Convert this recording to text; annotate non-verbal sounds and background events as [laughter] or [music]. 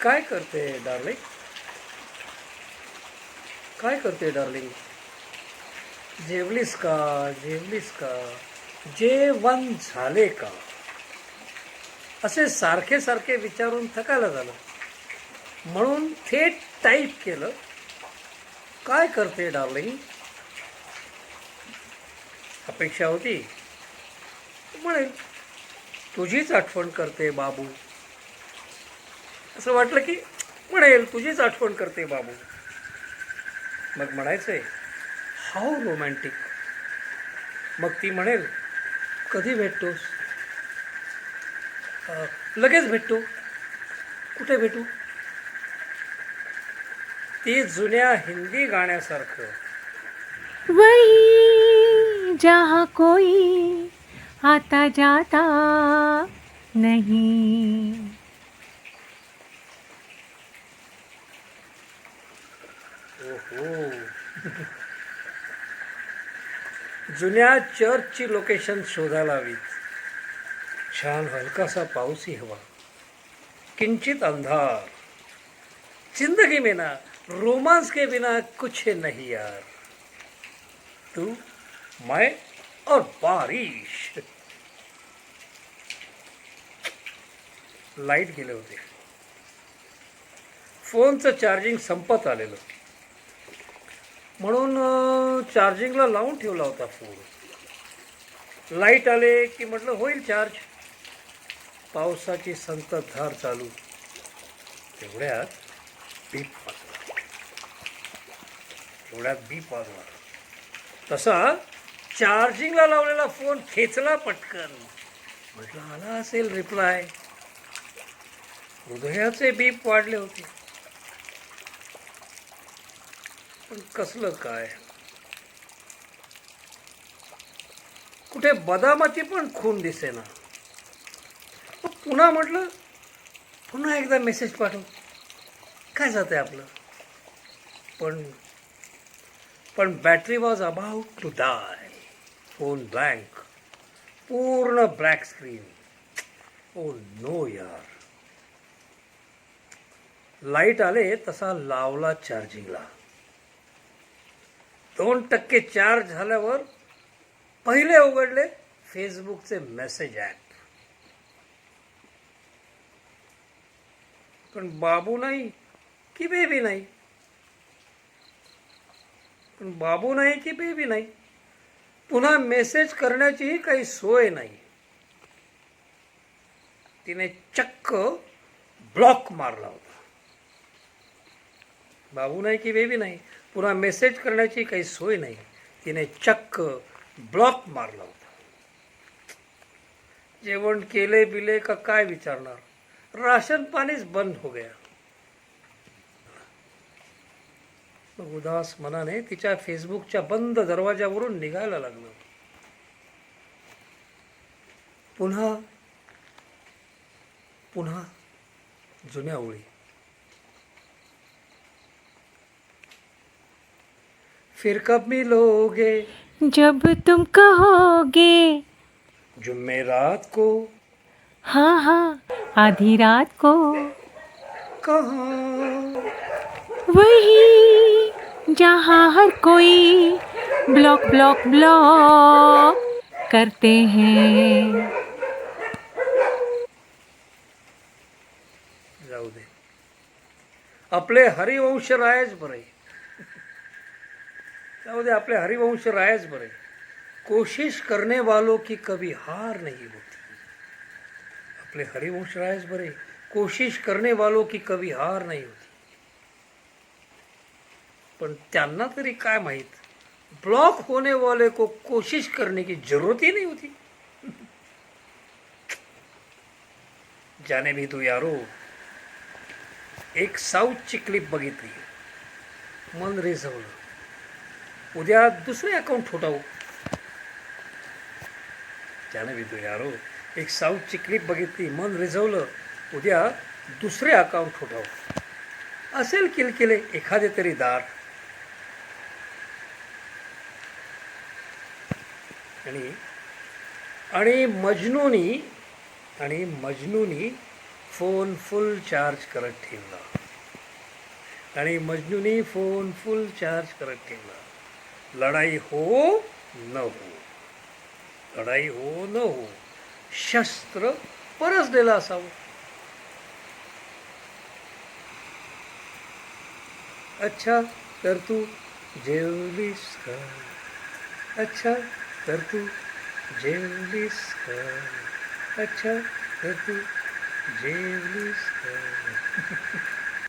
काय करते डार्लिंग काय करते डार्लिंग जेवलीस का? जेवलीस का? जेवण झाले का? असे सारखे सारखे विचारून थकायला झालं. म्हणून थेट टाईप केलं. काय करते डार्लिंग अपेक्षा होती. म्हणेल तुझीच आठवण करते बाबू. असं वाटलं की म्हणेल तुझीच आठवण करते बाबू. मग म्हणायचंय हाऊ रोमॅन्टिक. मग ती म्हणेल कधी भेटतोस? लगेच भेटतो. कुठे भेटू? ती जुन्या हिंदी गाण्यासारखं. वही जहा कोई आता जाता नहीं। जुन्या चर्चची लोकेशन शोधायला हवीत छान हलकासा पाऊसही हवा. किंचित अंधार. जिंदगी में ना रोमांस के बिना कुछ नहीं यार. तू मैं और बारिश. लाइट गेले होते. फोनचं चार्जिंग संपत आलेलं. म्हणून चार्जिंगला लावून ठेवला होता फोन लाइट आले की म्हटलं होईल चार्ज पावसाची संततधार चालू. तेवढ्यात बीप वाजला. तेवढ्यात बीप वाजला. तसा चार्जिंगला लावलेला फोन खेचला पटकन. म्हटलं आला असेल रिप्लाय हृदयाचे बीप वाढले होते. पण कसलं काय? कुठे बदामाची पण खून दिसेना. मग पुन्हा म्हटलं पुन्हा एकदा मेसेज पाठव. काय जाते आपलं? पण पण battery was about to die phone blank पूर्ण ब्लॅक स्क्रीन ओ नो यार. लाइट आले तसा लावला चार्जिंगला दोन टक्के चार्ज झाल्यावर पहिले उघडले फेसबुकचे मेसेज ॲप पण बाबू नाही की बेबी नाही? पण बाबू नाही की बेबी नाही? पुन्हा मेसेज करण्याचीही काही सोय नाही. तिने चक्क ब्लॉक मारला होता. बाबू नाही की बेबी नाही? पुन्हा मेसेज करण्याची काही सोय नाही. तिने चक्क ब्लॉक मारला होता. जेवण केले बिले का काय विचारणार? राशन पाणीच बंद हो गया. मग उदास मनाने तिच्या फेसबुकच्या बंद दरवाजावरून निघायला लागलं. पुन्हा पुन्हा जुन्या ओळी. फिर कब मिलोगे? जब तुम कहोगे। जुम्मेरात को हाँ हाँ आधी रात को। कहाँ? वही जहाँ हर कोई ब्लॉक ब्लॉक ब्लॉक करते हैं। जाऊ दे। आपले हरिवंश रायच बरे। त्यामध्ये आपले हरिवंश रायच बरे. कोशिश करने वालों की कभी हार नहीं होती. आपले हरिवंश रायच बरे. कोशिश करने वालों की कभी हार नाही होती. पण त्यांना तरी काय माहीत? ब्लॉक होने वाले को कोशिश करने की जरूरत ही नहीं होती. जाने भी तू यारो एक साऊथची क्लिप बघितली. मन रिझवलं. उद्या दुसरे अकाउंट फुटावू त्याने भी तू यारो एक साऊथची क्लिप बघितली मन रिझवलं उद्या दुसरे अकाउंट फुटावू असेल किलकिले एखादे तरी दार. आणि आणि मजनूनी आणि मजनूनी फोन फुल चार्ज करत ठेवला. आणि मजनूनी फोन फुल चार्ज करत ठेवला. लढाई हो न हो लढाई हो न हो शस्त्र परसलेलं असावं. अच्छा तर तू जेवलीस का? अच्छा तर तू जेवलीस का? अच्छा तर तू जेवलीस का? [laughs]